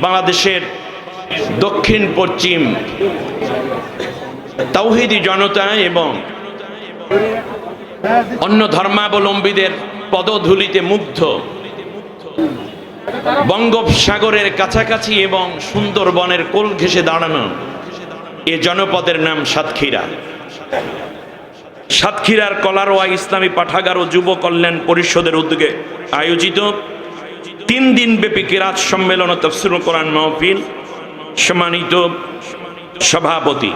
বাংলাদেশের দক্ষিণ, পশ্চিম তাওহিদি জনতা এবং অন্য ধর্মাবলম্বীদের পদধূলিতে মুগ্ধ। বঙ্গোপসাগরের কাছাকাছি এবং সুন্দরবনের কোল ঘেঁষে দাঁড়ানো এ জনপদের নাম সাতক্ষীরা। সাতক্ষীরার কলারোয়া ইসলামী পাঠাগার ও যুব কল্যাণ পরিষদের উদ্যোগে আয়োজিত তিন দিন ব্যাপী কিরাত সম্মেলন তফসিল কোরআন মাহফিল সম্মানিত সভাপতি।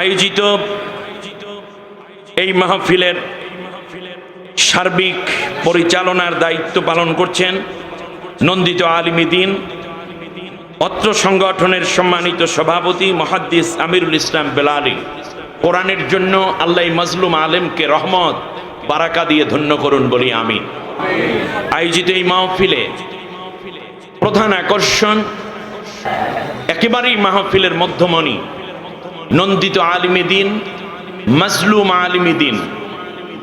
আয়োজিত এই মাহফিলের সার্বিক পরিচালনার দায়িত্ব পালন করছেন নন্দিত আলিমী দিন, অত্র সংগঠনের সম্মানিত সভাপতি মহাদ্দিস আমিরুল ইসলাম বেলালি। কোরআনের জন্য আল্লাহ মজলুম আলেমকে রহমত বারাকা দিয়ে ধন্য করুন বলি আমি আয়োজিত এই মাহফিলে প্রধান আকর্ষণ একেবারেই মাহফিলের মধ্যমণি নন্দিত আলিমী দিন, মজলুম আলিমী দিন,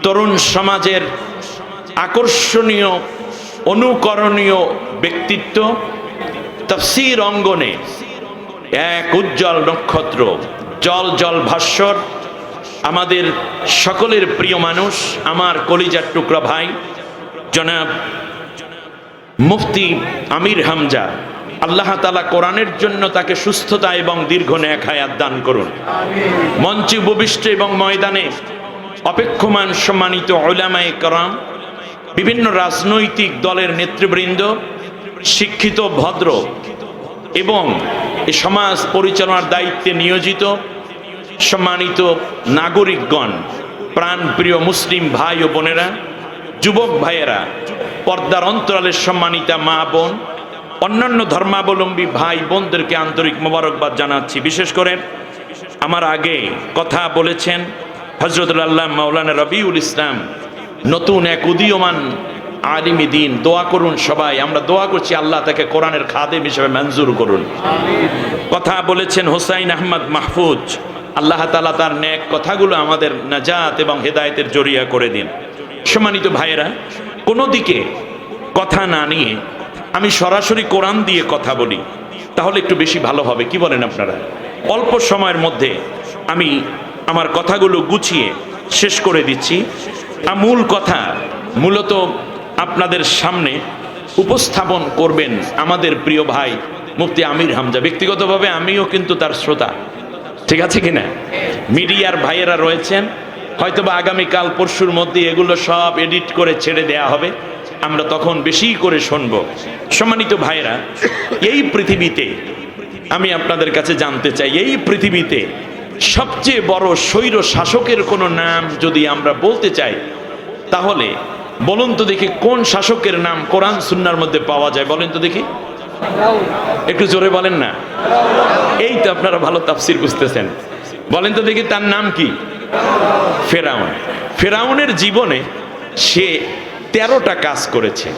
তরুণ সমাজের আকর্ষণীয়, অনুকরণীয় ব্যক্তিত্ব তফসির অঙ্গনে এক উজ্জ্বল নক্ষত্র, জল জল ভাস্বর আমাদের সকলের প্রিয় মানুষ, আমার কলিজার টুকরা ভাই, জনাব মুফতি আমির হামজা, আল্লাহ তালা কোরআনের জন্য তাকে সুস্থতা এবং দীর্ঘ ন্যাক হায়াত দান করুন। মঞ্চে উপবিষ্ট এবং ময়দানে অপেক্ষমান সম্মানিত ওলামায়ে করম, বিভিন্ন রাজনৈতিক দলের নেতৃবৃন্দ, শিক্ষিত, ভদ্র এবং সমাজ পরিচালনার দায়িত্বে নিয়োজিত সম্মানিত নাগরিকগণ, প্রাণপ্রিয় মুসলিম ভাই ও বোনেরা, যুবক ভাইয়েরা, পর্দার অন্তরালের সম্মানিতা মা বোন, অন্যান্য ধর্মাবলম্বী ভাই বোনদেরকে আন্তরিক মোবারকবাদ জানাচ্ছি। বিশেষ করে আমার আগে কথা বলেছেন হজরতুল্লাহ মাওলানা রবিউল ইসলাম, নতুন এক উদীয়মান আলিমী দিন। দোয়া করুন সবাই, আমরা দোয়া করছি আল্লাহ তাকে কোরআনের খাদেম হিসেবে মঞ্জুর করুন। কথা বলেছেন হোসাইন আহমদ মাহফুজ। আল্লাহ তালা তার ন্যাক কথাগুলো আমাদের নাজাত এবং হেদায়েতের জরিয়া করে দিন। সম্মানিত ভাইয়েরা, কোনো দিকে কথা না নিয়ে আমি সরাসরি কোরআন দিয়ে কথা বলি, তাহলে একটু বেশি ভালো হবে, কি বলেন আপনারা? অল্প সময়ের মধ্যে আমি আমার কথাগুলো গুছিয়ে শেষ করে দিচ্ছি। মূল কথা মূলত আপনাদের সামনে উপস্থাপন করবেন আমাদের প্রিয় ভাই মুফতি আমির হামজা। ব্যক্তিগতভাবে আমিও কিন্তু তার শ্রোতা। ঠিক আছে কিনা? মিডিয়ার ভাইয়েরা রয়েছেন, হয়তোবা আগামীকাল পরশুর মধ্যে এগুলো সব এডিট করে ছেড়ে দেয়া হবে। আমরা তখন বেশি করে শুনব। সম্মানিত ভাইয়েরা, এই পৃথিবীতে আমি আপনাদের কাছে জানতে চাই, এই পৃথিবীতে সবচেয়ে বড় স্বৈর শাসকের কোনো নাম যদি আমরা বলতে চাই, তাহলে বলুন তো দেখি কোন শাসকের নাম কোরআন, সুন্নার মধ্যে পাওয়া যায়। বলেন তো দেখি। একটু জোরে বলেন না। এই তো আপনারা ভালো তাফসির বুঝতেছেন। বলেন তো দেখি তার নাম কি? ফেরাউন। ফেরাউনের জীবনে সে তেরোটা কাজ করেছে।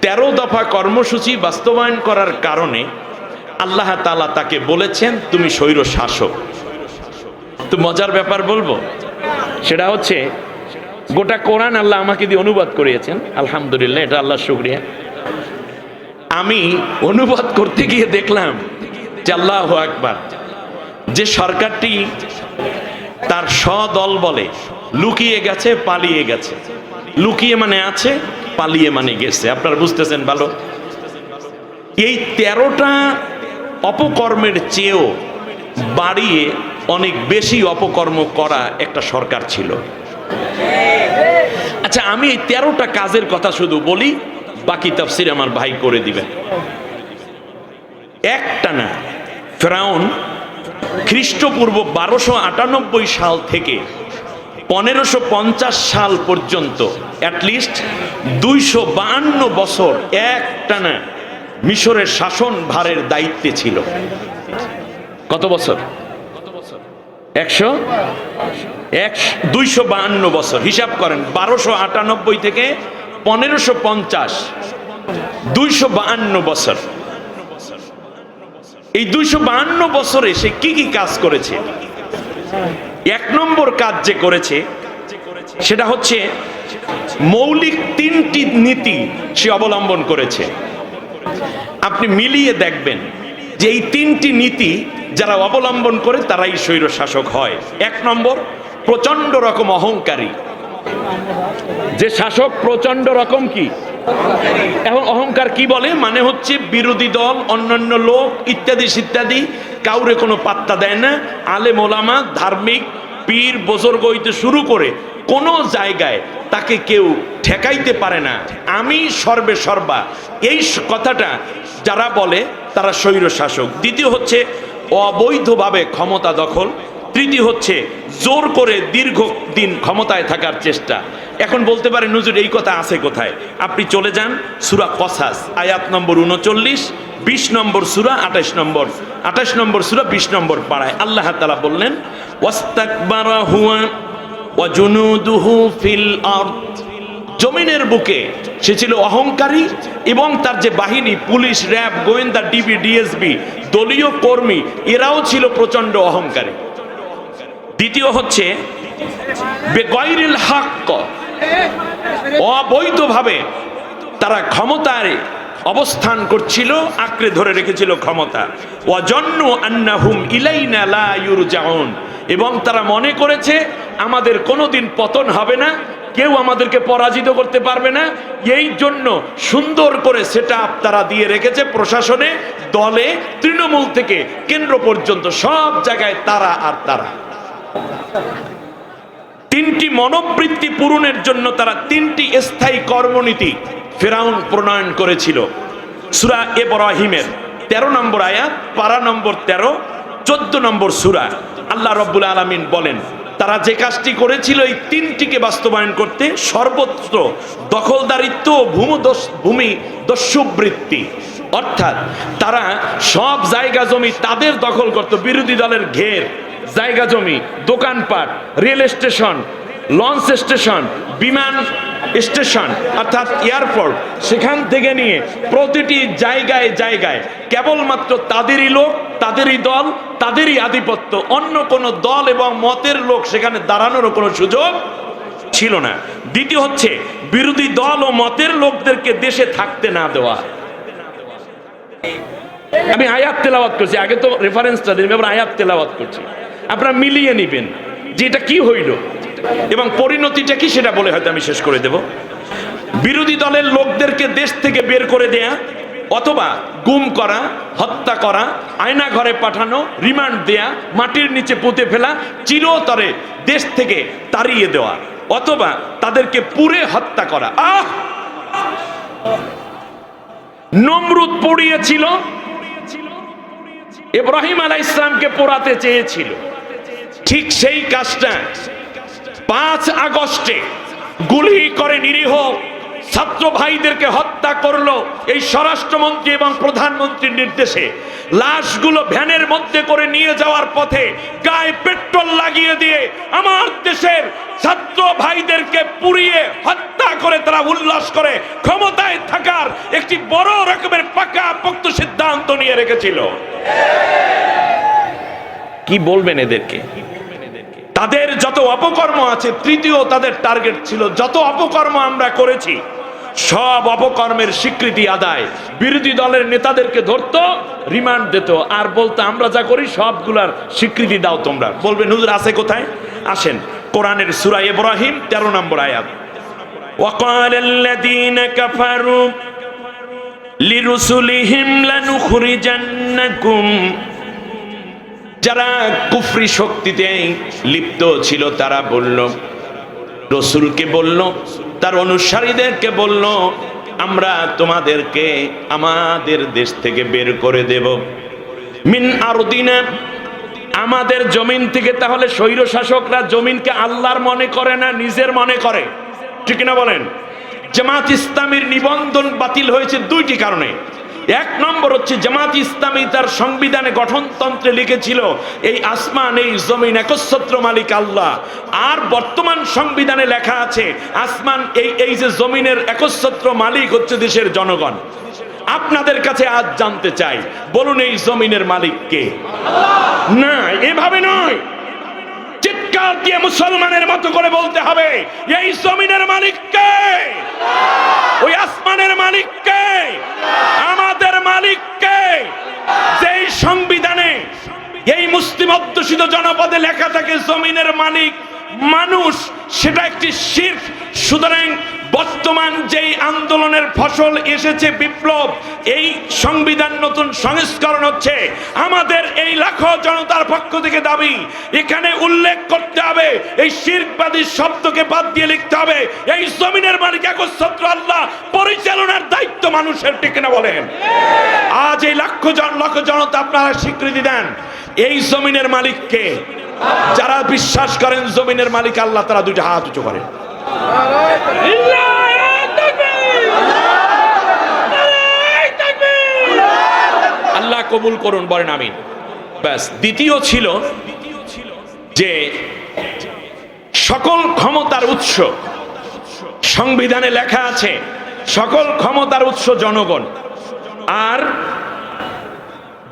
তেরো দফা কর্মসূচি বাস্তবায়ন করার কারণে আল্লাহ তালা তাকে বলেছেন, তুমি স্বৈর শাসক। তো মজার ব্যাপার বলব? সেটা হচ্ছে, গোটা কোরআন আল্লাহ আমাকে দিয়ে অনুবাদ করিয়েছেন। আলহামদুলিল্লাহ, এটা আল্লাহ শুক্রিয়া। আমি অনুবাদ করতে গিয়ে দেখলাম আল্লাহ একবার যে সরকারটি তার সদল বলে, লুকিয়ে গেছে, পালিয়ে গেছে। লুকিয়ে মানে আছে, পালিয়ে মানে গেছে। আপনারা বুঝতেছেন ভালো? এই তেরোটা অপকর্মের চেয়েও বাড়িয়ে অনেক বেশি অপকর্ম করা একটা সরকার ছিল। আচ্ছা আমি এই তেরোটা কাজের কথা শুধু বলি, বাকি তাফসির আমার ভাই করে দিবেন। একটা না ফেরাউন খ্রিস্টপূর্ব বারোশো আটানব্বই সাল থেকে পনেরোশো পঞ্চাশ সাল পর্যন্ত অ্যাটলিস্ট দুইশো বাহান্ন বছর একটানা মিশরের শাসন ভারের দায়িত্বে ছিল। কত বছর? একশো? এক দুইশো বাহান্ন বছর। হিসাব করেন, বারোশো আটানব্বই থেকে পনেরোশো পঞ্চাশ, দুইশো বাহান্ন বছর। এই দুইশো বাহান্ন বছরে সে কি কি কাজ করেছে? এক নম্বর কাজ যে করেছে, সেটা হচ্ছে মৌলিক তিনটি নীতি সে অবলম্বন করেছে। আপনি মিলিয়ে দেখবেন যে এই তিনটি নীতি যারা অবলম্বন করে তারাই স্বৈর শাসক হয়। এক নম্বর প্রচণ্ড রকম অহংকারী। যে শাসক প্রচণ্ড রকম কি? এখন অহংকার কি বলে? মানে হচ্ছে বিরোধী দল, অন্যান্য লোক, ইত্যাদি ইত্যাদি কাউরে কোনো পাত্তা দেয় না। আলে ওলামা, ধার্মিক, পীর, বজর্গ হইতে শুরু করে কোনো জায়গায় তাকে কেউ ঠেকাইতে পারে না। আমি সর্বে সর্বা। এই কথাটা যারা বলে, তারা স্বৈর শাসক দ্বিতীয় হচ্ছে অবৈধভাবে ক্ষমতা দখল। তৃতীয় হচ্ছে জোর করে দীর্ঘ দিন ক্ষমতায় থাকার চেষ্টা। এখন বলতে পারে নজর এই কথা আছে কোথায়? আপনি চলে যান, সুরা কসাস, আয়াত নম্বর উনচল্লিশ, বিশ নম্বর সুরা, আঠাশ নম্বর। আঠাশ নম্বর সুরা, বিশ নম্বর পাড়ায় আল্লাহ তালা বললেন জমিনের বুকে সে ছিল অহংকারী এবং তার যে বাহিনী, পুলিশ, র্যাব, গোয়েন্দা, ডিবি, ডিএসবি, দলীয় কর্মী, এরাও ছিল প্রচণ্ড অহংকারী। দ্বিতীয় হচ্ছে অবৈধভাবে তারা ক্ষমতায় অবস্থান করছিল, আঁকড়ে ধরে রেখেছিল ক্ষমতা। ওয়াজন্ন আন্নাহুম ইলাইনা লা ইউরজাউন। এবং তারা মনে করেছে, আমাদের কোনোদিন পতন হবে না, কেউ আমাদেরকে পরাজিত করতে পারবে না। এই জন্য সুন্দর করে সেটা তারা দিয়ে রেখেছে প্রশাসনে, দলে, তৃণমূল থেকে কেন্দ্র পর্যন্ত, সব জায়গায় তারা আর তারা। তিনটি মনোবৃত্তি পূরণের জন্য তারা তিনটি স্থায়ী কর্মনীতি ফেরাউন প্রণয়ন করেছিল। সুরা এব্রাহিমের তেরো নম্বর আয়াত পারা নম্বর তেরো, চোদ্দ নম্বর সুরা। আল্লাহ রব্বুল আলমিন বলেন, তারা যে কাজটি করেছিল এই তিনটিকে বাস্তবায়ন করতে সর্বত্র দখলদারিত্ব ভূমদস ভূমি দস্যুবৃত্তি। অর্থাৎ তারা সব জায়গা জমি তাদের দখল করত, বিরোধী দলের ঘের। জায়গা জমি, দোকানপাট, রেল স্টেশন, লঞ্চ স্টেশন, বিমান স্টেশন, অর্থাৎ এয়ারপোর্ট, সেখান থেকে নিয়ে প্রতিটি জায়গায় জায়গায় কেবলমাত্র তাদেরই লোক, তাদেরই দল, তাদেরই আধিপত্য, অন্য কোনো দল এবং মতের লোক সেখানে দাঁড়ানোর কোনো সুযোগ ছিল না। দ্বিতীয় হচ্ছে, বিরোধী দল ও মতের লোকদেরকে দেশে থাকতে না দেওয়া। আমি আয়াত তেলাওয়াত করছি, আগে তো রেফারেন্সটা দিন এবার আয়াত তেলাওয়াত করছি। আপনারা মিলিয়ে নিবেন যে এটা কি হইল এবং পরিণতিটা কি সেটা বলে হয়তো আমি শেষ করে দেব। বিরোধী দলের লোকদেরকে দেশ থেকে বের করে দেয়া অথবা গুম করা, হত্যা করা, আয়না ঘরে পাঠানো, রিমান্ড দেয়া, মাটির নিচে পুঁতে ফেলা, চিরতরে দেশ থেকে তাড়িয়ে দেওয়া অথবা তাদেরকে পুরে হত্যা করা। আহ! নমরুদ পড়িয়েছিল, ইব্রাহিম আলাই ইসলামকে পোড়াতে চেয়েছিল। ঠিক সেই কাজটা। পাঁচ আগস্টে গুলি করে নিরীহ ছাত্র ভাইদেরকে হত্যা করল এই স্বরাষ্ট্রমন্ত্রী এবং প্রধানমন্ত্রীর নির্দেশে। লাশগুলো ভ্যানের মধ্যে করে নিয়ে যাওয়ার পথে গায়ে পেট্রোল লাগিয়ে দিয়ে আমার দেশের ছাত্র ভাইদেরকে পুড়িয়ে হত্যা করে তারা উল্লাস করে ক্ষমতায় থাকার একটি বড় রকমের পাকা পোক্ত সিদ্ধান্ত নিয়ে রেখেছিল। কি বলবেন এদেরকে? তাদের যত অপকর্ম আছে তৃতীয় তাদের টার্গেট ছিল যত অপকর্ম আমরা করেছি সব অপকর্মের স্বীকৃতি আদায় বিরোধী দলের নেতাদেরকে ধরতো রিমান্ড দিত আর বলতো আমরা যা করি সবগুলার স্বীকৃতি দাও তোমরা বলবে হুজুর আছে কোথায় আসেন কোরআনের সূরা ইব্রাহিম 13 নম্বর আয়াত وقال الذين كفروا لرسلهم لنخرجنكم যারা কুফরি শক্তিতে লিপ্ত ছিল, তারা বলল, রসুলকে বলল, তার অনুসারীদেরকে বলল, আমরা তোমাদেরকে আমাদের দেশ থেকে বের করে দেব। মিন আরদিনা, আমাদের জমিন থেকে, তাহলে স্বৈর শাসকরা জমিনকে আল্লাহর মনে করে না, নিজের মনে করে? ঠিক না বলেন? জামাত ইসলামীর নিবন্ধন বাতিল হয়েছে দুইটি কারণে। এক নম্বর হচ্ছে জামাত ইসলামী তার সংবিধানে গঠনতন্ত্রে লিখেছিল, এই আসমান, এই জমিন একচ্ছত্র মালিক আল্লাহ। আর বর্তমান সংবিধানে লেখা আছে, আসমান, এই এই যে জমিনের একচ্ছত্র মালিক হচ্ছে দেশের জনগণ। আপনাদের কাছে আজ জানতে চাই, বলুন এই জমিনের মালিক কে? না, এভাবে নয়। চিৎকার দিয়ে মুসলমানের মতো করে বলতে হবে, এই জমিনের মালিককে ওই আসমানের মালিককে আমাদের মালিককে যেই সংবিধানে এই মুসলিম অধ্যুষিত জনপদে লেখা থাকে, জমিনের মালিক মানুষ সেটা একটি শির সুতরাং বর্তমান যেই আন্দোলনের ফসল এসেছে বিপ্লব, এই সংবিধান নতুন সংস্করণ হচ্ছে আমাদের এই লাখো জনতার পক্ষ থেকে দাবি, এখানে উল্লেখ করতে হবে, এই শিরবাদী শব্দকে বাদ দিয়ে লিখতে হবে, এই জমিনের মালিক একচ্ছত্র আল্লাহ, পরিচালনার দায়িত্ব মানুষের, ঠিক না বলেন? আজ এই লাখ জন লক্ষ জনতা আপনারা স্বীকৃতি দেন, এই জমিনের মালিককে, যারা বিশ্বাস করেন জমিনের মালিক আল্লাহ, তারা দুইটা হাত উঁচু করেন আল্লাহ কবুল করুন, বলেন আমিন। ব্যাস, দ্বিতীয় ছিল যে সকল ক্ষমতার উৎস, সংবিধানে লেখা আছে, সকল ক্ষমতার উৎস জনগণ। আর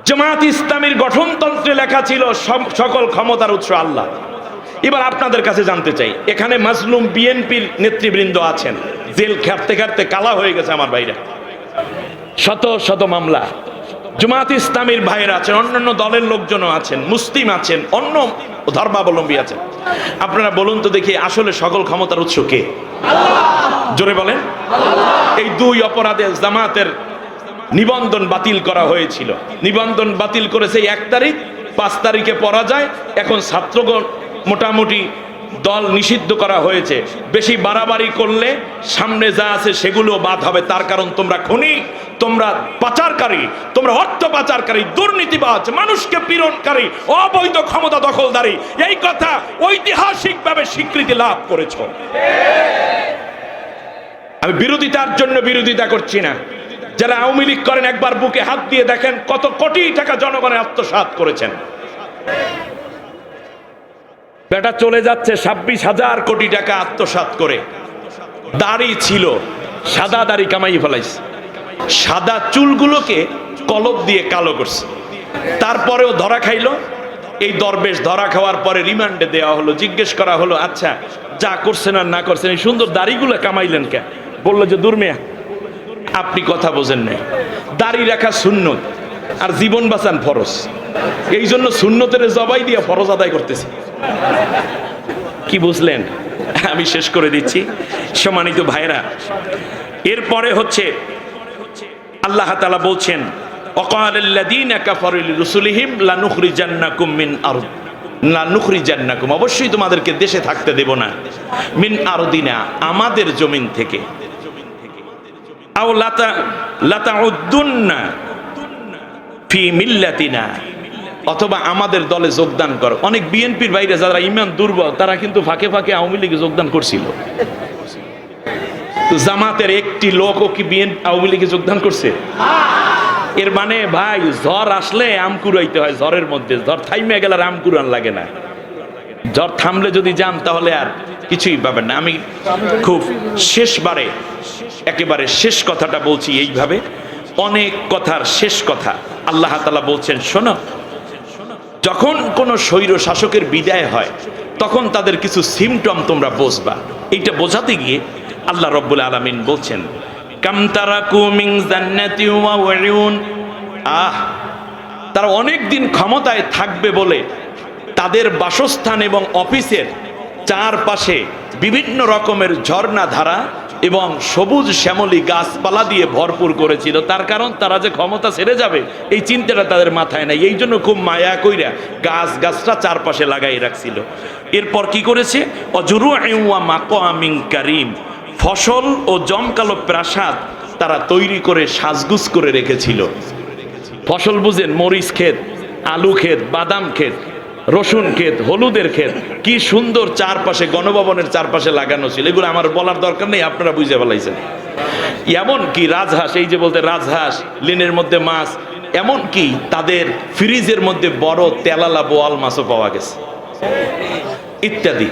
জামাত ইসলামীর গঠনতন্ত্রে লেখা ছিল সকল ক্ষমতার উৎস আল্লাহ। এবার আপনাদের কাছে জানতে চাই, এখানে মাজলুম বিএনপির নেতৃবৃন্দ আছেন। জেল খাটতে খাটতে কালা হয়ে গেছে আমার ভাইরা। শত শত মামলা। জামাত ইসলামীর ভাইয়েরা আছেন, অন্যান্য দলের লোকজনও আছেন, মুসলিম আছেন, অন্য ধর্মাবলম্বী আছেন। আপনারা বলুন তো দেখি, আসলে সকল ক্ষমতার উৎস কে? জোরে বলেন। এই দুই অপরাধে জামাতের নিবন্ধন বাতিল করা হয়েছিল। নিবন্ধন বাতিল করেছে এক তারিখ, পাঁচ তারিখে পড়া যায় এখন ছাত্রগণ মোটামুটি দল নিষিদ্ধ করা হয়েছে। বেশি বাড়াবাড়ি করলে সামনে যা আছে সেগুলো বাদ হবে। তার কারণ তোমরা খনি তোমরা পাচারকারী, তোমরা অর্থ পাচারকারী, দুর্নীতিবাজ, মানুষকে পীড়নকারী, অবৈধ ক্ষমতা দখলদারী। এই কথা ঐতিহাসিকভাবে স্বীকৃতি লাভ করেছ। আমি বিরোধিতার জন্য বিরোধিতা করছি না। যারা আওয়ামী লীগ করেন, একবার বুকে হাত দিয়ে দেখেন কত কোটি টাকা জনগণের আত্মসাৎ করেছেন। বেটা চলে যাচ্ছে ছাব্বিশ হাজার কোটি টাকা আত্মসাৎ করে। দাড়ি ছিল, সাদা দাড়ি কামাই ফেলাইছে। সাদা চুলগুলোকে কলব দিয়ে কালো করছে। তারপরেও ধরা খাইলো। এই দরবেশ ধরা খাওয়ার পরে রিমান্ডে দেওয়া হলো, জিজ্ঞেস করা হলো আচ্ছা যা করছেন আর না করছেন, এই সুন্দর দাড়িগুলো কামাইলেন কে? বলল যে দুর্মিয়া আপনি কথা বোঝেন নাই। দাড়ি রাখা সুন্নত আর জীবন বাঁচান ফরজ। এই জন্য সুন্নতের জবাই দিয়ে ফরজ আদায় করতেছে। কি বুঝলেন? আমি শেষ করে দিচ্ছি। সম্মানিত ভাইরা এরপরে হচ্ছে আল্লাহ তালা বলছেন অবশ্যই তোমাদেরকে দেশে থাকতে দেব না। মিন আরদিনা, আমাদের জমিন থেকে। আও লাতা লাতা ফি মিল্লাতিনা। অথবা আমাদের দলে যোগদান করো। অনেক বিএনপির বাইরে যারা ইমান দুর্বল, তারা কিন্তু ফাঁকে ফাঁকে আওয়ামী লীগে যোগদান করছিল। জামাতের একটি লোকও কি বিএন, আওয়ামী লীগে যোগদান করছে? এর মানে ভাই, ঝড় আসলে আম কুড়াইতে হয় ঝড়ের মধ্যে। ঝড় থাইমে গেলে আম কুড়ান লাগে না। ঝড় থামলে যদি যান তাহলে আর কিছুই পাবেন না। আমি খুব শেষবারে, একেবারে শেষ কথাটা বলছি এইভাবে। অনেক কথার শেষ কথা আল্লাহ তালা বলছেন, শোনো যখন কোনো স্বৈর শাসকের বিদায় হয়, তখন তাদের কিছু সিমটম তোমরা বুঝবা। এইটা বোঝাতে গিয়ে আল্লাহ রব্বুল আলামিন বলছেন আহ, তারা অনেক দিন ক্ষমতায় থাকবে বলে তাদের বাসস্থান এবং অফিসের চারপাশে বিভিন্ন রকমের ঝর্ণা ধারা এবং সবুজ শ্যামলী গাছপালা দিয়ে ভরপুর করেছিল। তার কারণ তারা যে ক্ষমতা ছেড়ে যাবে, এই চিন্তাটা তাদের মাথায় নাই। এই জন্য খুব মায়া কইরা গাছ গাছটা চারপাশে লাগাই রাখছিল। এরপর কি করেছে? অজুরু মাকো আমিং কারিম। ফসল ও জমকালো প্রাসাদ তারা তৈরি করে সাজগুজ করে রেখেছিল। ফসল বুঝেন, মরিচ ক্ষেত, আলু ক্ষেত, বাদাম ক্ষেত। রসুন ক্ষেত, হলুদের ক্ষেত, কি সুন্দর চারপাশে গণভবনের চারপাশে লাগানো ছিল। এগুলো আমার বলার দরকার নেই, আপনারা বুঝে ফেলাইছেন। এমন কি রাজহাঁস, এই যে বলতে রাজহাঁস, লিনের মধ্যে মাছ এমন কি তাদের ফ্রিজের মধ্যে বড় তেলালা বোয়াল মাছও পাওয়া গেছে। ইত্যাদি,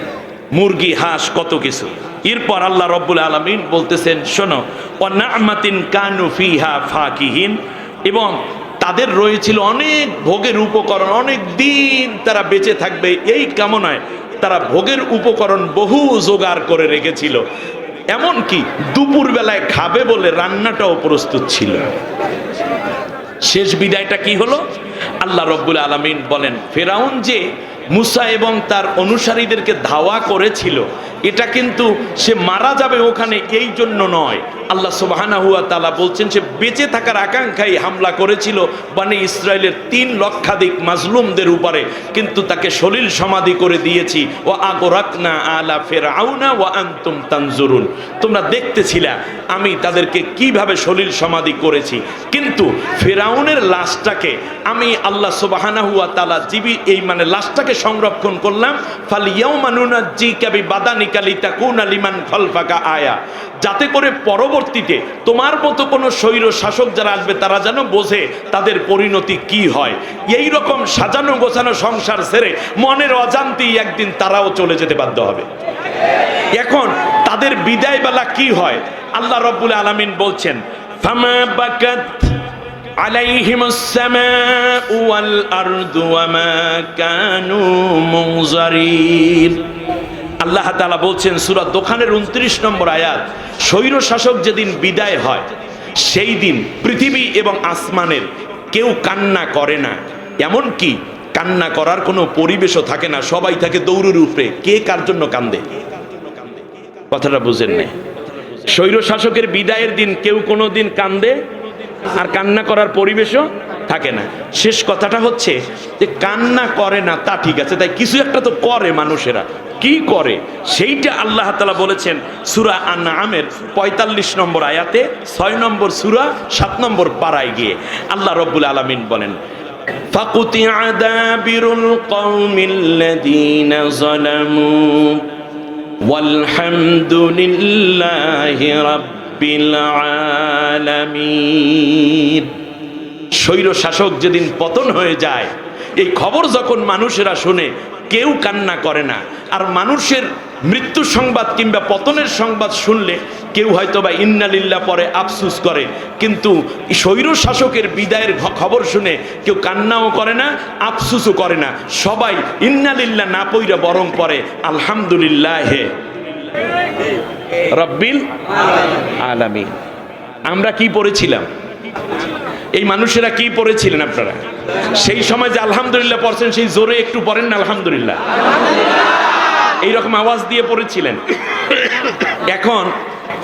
মুরগি, হাঁস, কত কিছু। এরপর আল্লাহ রব্বুল আলমিন বলতেছেন, শোনো কানু ফিহা ফাকিহীন, এবং তাদের রয়েছিল অনেক ভোগের উপকরণ, অনেক দিন তারা বেঁচে থাকবে। এই কামনায় তারা ভোগের উপকরণ বহু জোগাড় করে রেখেছিল। এমনকি দুপুরবেলায় খাবে বলে রান্নাটাও প্রস্তুত ছিল। শেষ বিদায়টা কি হলো? আল্লাহ রব্বুল আলমিন বলেন, ফেরাউন যে মুসা এবং তার অনুসারীদেরকে ধাওয়া করেছিল এটা কিন্তু সে মারা যাবে ওখানে এই জন্য নয়। আল্লাহ সুবাহানা হুয়া তালা বলছেন, সে বেঁচে থাকার আকাঙ্ক্ষায় হামলা করেছিল মানে ইসরায়েলের তিন লক্ষাধিক মাজলুমদের উপরে, কিন্তু তাকে সলিল সমাধি করে দিয়েছি। ও আগরাকনা আলা ফের আউনা ও আন্তুম তানজুরুন। তোমরা দেখতেছিলা আমি তাদেরকে কীভাবে সলিল সমাধি করেছি, কিন্তু ফেরাউনের লাশটাকে আমি আল্লাহ সুবাহানা হুয়া তালা জীবী এই মানে লাশটাকে সংরক্ষণ করলাম। ফাল ইয়াউমানুনা জি কাবি বাদানিকালি তাকুন আলিমান খলফাকা আয়া যাতে করে পরবর্তীতে তোমার মতো কোনো স্বৈর শাসক যারা আসবে তারা যেন বোঝে তাদের পরিণতি কি হয় এই রকম সাজানো গোছানো সংসার ছেড়ে মনের অজান্তেই একদিন তারাও চলে যেতে বাধ্য হবে এখন তাদের বিদায় বেলা কি হয় আল্লাহ রব্বুল আলামিন বলছেন ফামা বাকাত عليهم السماء والأرض وما كانوا منظرين আল্লাহ তালা বলছেন, সূরা দোকানের উনত্রিশ নম্বর আয়াত, স্বৈর শাসক যেদিন বিদায় হয়, সেই দিন পৃথিবী এবং আসমানের কেউ কান্না করে না। এমন কি? কান্না করার কোনো পরিবেশও থাকে না, সবাই থাকে দৌড়ের উপরে। কে কার জন্য কান্দে? কথাটা বুঝেন নাই। স্বৈর শাসকের বিদায়ের দিন কেউ কোনো দিন কান্দে আর কান্না করার পরিবেশও থাকে না। শেষ কথাটা হচ্ছে যে, কান্না করে না তা ঠিক আছে, তাই কিছু একটা তো করে মানুষেরা। কি করে সেইটা আল্লাহ তালা বলেছেন সুরা আন্না আমের পঁয়তাল্লিশ নম্বর আয়াতে ছয় নম্বর সুরা সাত নম্বর পাড়ায় গিয়ে আল্লাহ রব্বুল আলমিন বলেন فقطع دابر القوم الذين ظلموا والحمد لله رب العالمين স্বৈর শাসক যেদিন পতন হয়ে যায় এই খবর যখন মানুষেরা শুনে কেউ কান্না করে না। আর মানুষের মৃত্যু সংবাদ কিংবা পতনের সংবাদ শুনলে কেউ হয়তো বা ইন্নালিল্লা পরে আফসুস করে। কিন্তু স্বৈর শাসকের বিদায়ের খবর শুনে কেউ কান্নাও করে না, আফসুসও করে না। সবাই ইন্নালিল্লা না পইরা বরং পরে, আলহামদুলিল্লাহ। হে রব্বিল আলামিন। আমরা কি পড়েছিলাম? এই মানুষেরা কি পড়েছিলেন আপনারা? সেই সময় যে আলহামদুলিল্লাহ পড়ছেন, সেই জোরে একটু পড়েন না, আলহামদুলিল্লাহ। এইরকম আওয়াজ দিয়ে পড়েছিলেন। এখন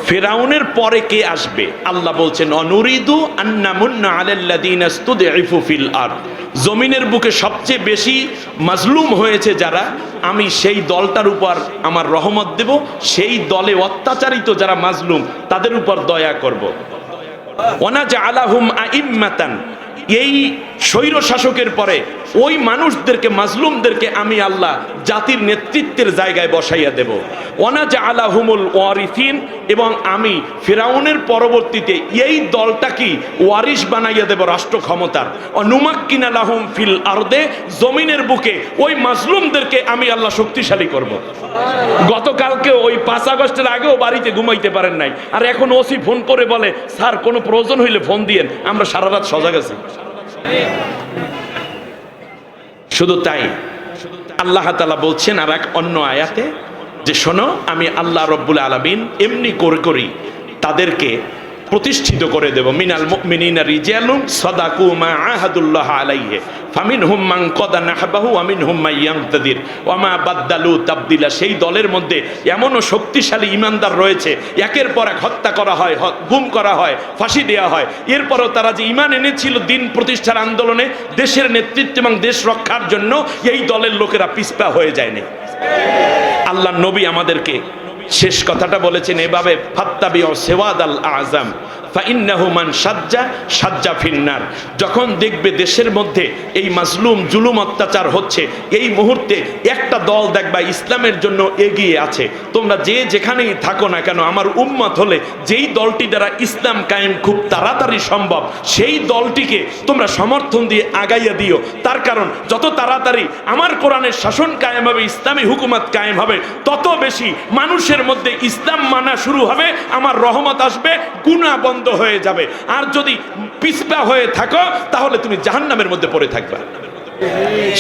ফেরাউনের পরে কে আসবে? আল্লাহ বলছেন, অনুরিদু আন্নামুন্না আলাল্লাযীনা ইস্তুদঈফু ফিল আরদ। জমিনের বুকে সবচেয়ে বেশি মাজলুম হয়েছে যারা, আমি সেই দলটার উপর আমার রহমত দেব, সেই দলে অত্যাচারিত যারা মাজলুম, তাদের উপর দয়া করব। ওনাজা আলাহুম আইম্মাতান এই স্বৈর শাসকের পরে ওই মানুষদেরকে, মাজলুমদেরকে আমি আল্লাহ জাতির নেতৃত্বের জায়গায় বসাইয়া দেব। ওনাজা আলাহুমুল ওয়ারিথিন এবং আমি ফেরাউনের পরবর্তীতে এই দলটা কি ওয়ারিশ বানাইয়া দেব রাষ্ট্র ক্ষমতার। অনুমাক্কিন আলাহুম ফিল আরদে, জমিনের বুকে ওই মাজলুমদেরকে আমি আল্লাহ শক্তিশালী করব। গতকালকে ওই পাঁচ আগস্টের আগেও বাড়িতে ঘুমাইতে পারেন নাই। আর এখন ওসি ফোন করে বলে, স্যার, কোনো প্রয়োজন হইলে ফোন দিয়েন, আমরা সারা রাত সজাগ আছি। শুধু তাই। আল্লাহ তালা বলছেন আর এক অন্য আয়াতে যে, শোনো, আমি আল্লাহ রব্বুল আলমিন এমনি করে করি, তাদেরকে প্রতিষ্ঠিত করে দেব। মিনাল মুমিনিনা রিজালুন সাদাকু মা আহাদুল্লাহ আলাইহি। ফামিনহুম মান কদা নাহবাহু ওয়া মিনহুম মান ইয়ানতাদির ওয়া মা বাদদালু তাবদিলা। সেই দলের মধ্যে এমনও শক্তিশালী ইমানদার রয়েছে, একের পর এক হত্যা করা হয় গুম করা হয়, ফাঁসি দেওয়া হয়। এরপরও তারা যে ইমান এনেছিল দিন প্রতিষ্ঠার আন্দোলনে, দেশের নেতৃত্ব এবং দেশ রক্ষার জন্য এই দলের লোকেরা পিছপা হয়ে যায়নি। আল্লাহ নবী আমাদেরকে শেষ কথাটা বলেছেন এভাবে ফাত্তাবি ও সেওয়াদ আল আজম যখন দেখবে দেশের মধ্যে এই মাজলুম, জুলুম অত্যাচার হচ্ছে, এই মুহূর্তে একটা দল দেখবা ইসলামের জন্য এগিয়ে আছে। তোমরা যে যেখানেই থাকো না কেন, আমার উম্মত হলে যেই দলটি দ্বারা ইসলাম কায়েম খুব তাড়াতাড়ি সম্ভব, সেই দলটিকে তোমরা সমর্থন দিয়ে আগাইয়া দিও। তার কারণ, যত তাড়াতাড়ি আমার কোরআনের শাসন কায়েম হবে, ইসলামী হুকুমত কায়েম হবে, তত বেশি মানুষের মধ্যে ইসলাম মানা শুরু হবে, আমার রহমত আসবে গুণা বন্ধ হয়ে যাবে। আর যদি পিসপা হয়ে থাকো, তাহলে তুমি জাহান্নামের মধ্যে পড়ে থাকবে।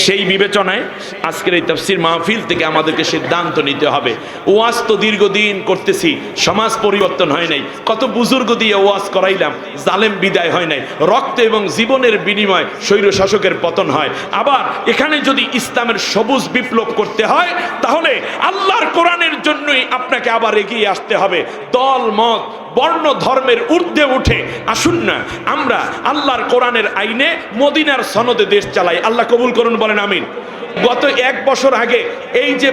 সেই বিবেচনায় আজকের এই তফসির মাহফিল থেকে আমাদেরকে সিদ্ধান্ত নিতে হবে। ওয়াজ তো দীর্ঘদিন করতেছি, সমাজ পরিবর্তন হয় নাই। কত বুজুর্গ দিয়ে ওয়াজ করাইলাম, জালেম বিদায় হয় নাই। রক্ত এবং জীবনের বিনিময় স্বৈর শাসকের পতন হয়। আবার এখানে যদি ইসলামের সবুজ বিপ্লব করতে হয়, তাহলে আল্লাহর কোরআনের জন্যই আপনাকে আবার এগিয়ে আসতে হবে। দল, মত, বর্ণ, ধর্মের ঊর্ধ্বে উঠে আসুন না। আমরা আল্লাহর কোরআনের আইনে মদিনার সনদে দেশ চালাই। আল্লাহ কবুল করুন বলেন আমিন। গত এক বছর আগে এই যে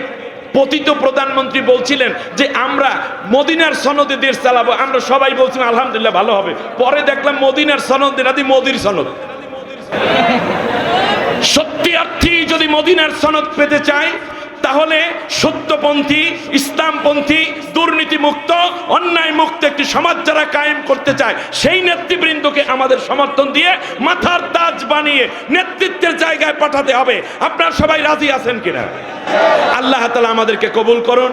পতিত প্রধানমন্ত্রী বলছিলেন যে আমরা মদিনার সনদে দেশ চালাবো, আমরা সবাই বলছি আলহামদুলিল্লাহ ভালো হবে। পরে দেখলাম মদিনার সনদ নাদি মোদির সনদ। সত্যি অর্থে যদি মদিনার সনদ পেতে চাই তাহলে সত্যপন্থী, ইসলামপন্থী, দুর্নীতিমুক্ত অন্যায় মুক্ত একটি সমাজ যারা কায়েম করতে চায়, সেই নেতৃবৃন্দকে আমাদের সমর্থন দিয়ে মাথার তাজ বানিয়ে নেতৃত্বের জায়গায় পাঠাতে হবে। আপনার সবাই রাজি আছেন কিনা? আল্লাহ তালা আমাদেরকে কবুল করুন।